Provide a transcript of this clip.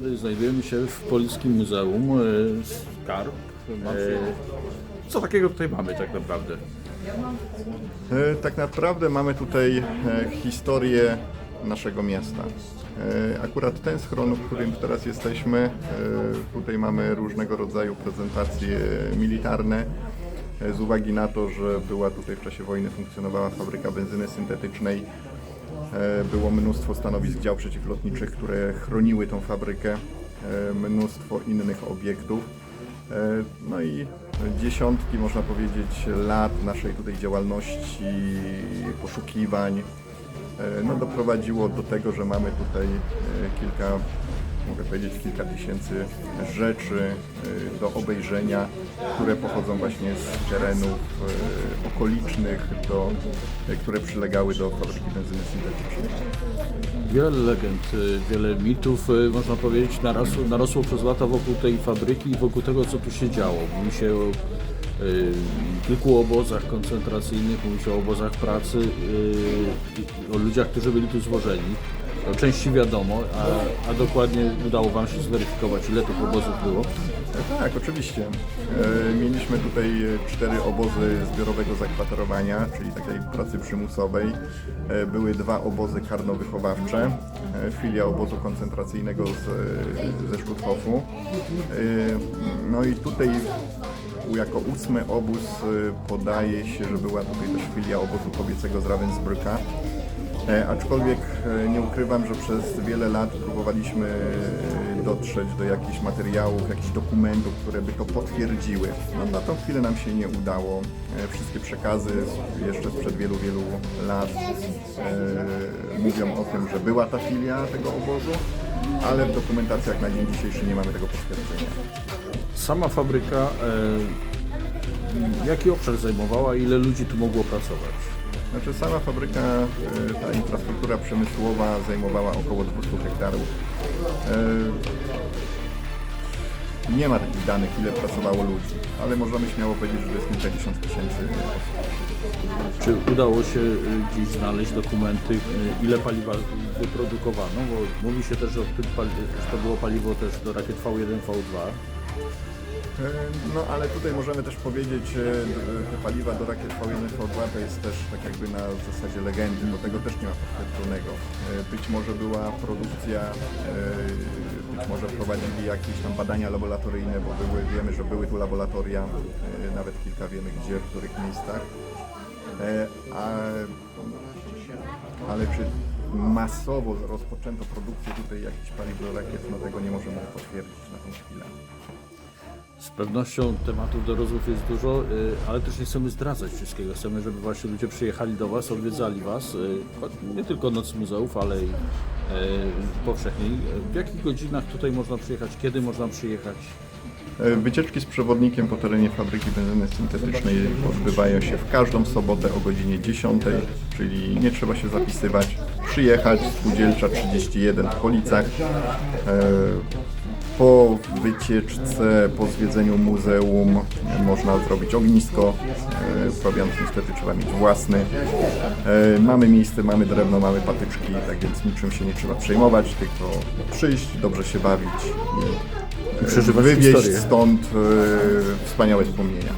Peter. Znajdujemy się w Polskim Muzeum e, Skarb. E, Co takiego tutaj mamy tak naprawdę? E, Tak naprawdę mamy tutaj e, historię naszego miasta. E, Akurat ten schron, w którym teraz jesteśmy, e, tutaj mamy różnego rodzaju prezentacje militarne. e, Z uwagi na to, że była tutaj w czasie wojny funkcjonowała fabryka benzyny syntetycznej, e, było mnóstwo stanowisk dział przeciwlotniczych, które chroniły tą fabrykę, e, mnóstwo innych obiektów. E, No i dziesiątki, można powiedzieć, lat naszej tutaj działalności, poszukiwań, e, no doprowadziło do tego, że mamy tutaj e, kilka, mogę powiedzieć, kilka tysięcy rzeczy e, do obejrzenia, które pochodzą właśnie z terenów e, okolicznych, do, e, które przylegały do fabryki benzyny syntetycznej. Wiele legend, wiele mitów, można powiedzieć, narosło, narosło przez lata wokół tej fabryki i wokół tego, co tu się działo. Mówi się o kilku obozach koncentracyjnych, mówi się o obozach pracy, o ludziach, którzy byli tu złożeni. Części wiadomo, a, a dokładnie udało Wam się zweryfikować, ile tych obozów było. Tak, oczywiście. E, Mieliśmy tutaj e, cztery obozy zbiorowego zakwaterowania, czyli takiej pracy przymusowej. E, Były dwa obozy karno-wychowawcze, filia obozu koncentracyjnego z, ze Stutthofu. E, No i tutaj jako ósmy obóz podaje się, że była tutaj też filia obozu kobiecego z Ravensbrücka. E, Aczkolwiek e, nie ukrywam, że przez wiele lat próbowaliśmy e, dotrzeć do jakichś materiałów, jakichś dokumentów, które by to potwierdziły. No, na tą chwilę nam się nie udało. Wszystkie przekazy jeszcze sprzed wielu, wielu lat e, mówią o tym, że była ta filia tego obozu, ale w dokumentacjach na dzień dzisiejszy nie mamy tego potwierdzenia. Sama fabryka, e, jaki obszar zajmowała, ile ludzi tu mogło pracować? Znaczy sama fabryka, e, ta infrastruktura przemysłowa zajmowała około 200 hektarów. E, Nie ma takich danych, ile pracowało ludzi, ale możemy śmiało powiedzieć, że to jest kilkadziesiąt tysięcy. Czy udało się y, gdzieś znaleźć dokumenty, y, ile paliwa wyprodukowano? Bo mówi się też, że to było paliwo też do rakiet V1, V2. E, No ale tutaj możemy też powiedzieć, e, d- te paliwa do rakiet V1 V2 to jest też tak jakby na zasadzie legendy, bo tego też nie ma potwierdzonego. E, Być może była produkcja, e, być może prowadzili jakieś tam badania laboratoryjne, bo były, wiemy, że były tu laboratoria, e, nawet kilka wiemy gdzie, w których miejscach. E, A, ale czy masowo rozpoczęto produkcję tutaj jakichś paliw do rakiet, no tego nie możemy potwierdzić na tą chwilę. Z pewnością tematów do rozmów jest dużo, y, ale też nie chcemy zdradzać wszystkiego. Chcemy, żeby właśnie ludzie przyjechali do Was, odwiedzali Was. y, Nie tylko Noc Muzeów, ale i y, powszechniej. W jakich godzinach tutaj można przyjechać? Kiedy można przyjechać? E, Wycieczki z przewodnikiem po terenie fabryki benzyny syntetycznej odbywają się w każdą sobotę o godzinie 10, czyli nie trzeba się zapisywać. Przyjechać, spółdzielcza 31 w Policach. E, Po wycieczce, po zwiedzeniu muzeum e, można zrobić ognisko. E, Prowiant niestety trzeba mieć własny. E, Mamy miejsce, mamy drewno, mamy patyczki, tak więc niczym się nie trzeba przejmować, tylko przyjść, dobrze się bawić i przeżywać wywieźć historię. stąd e, wspaniałe wspomnienia.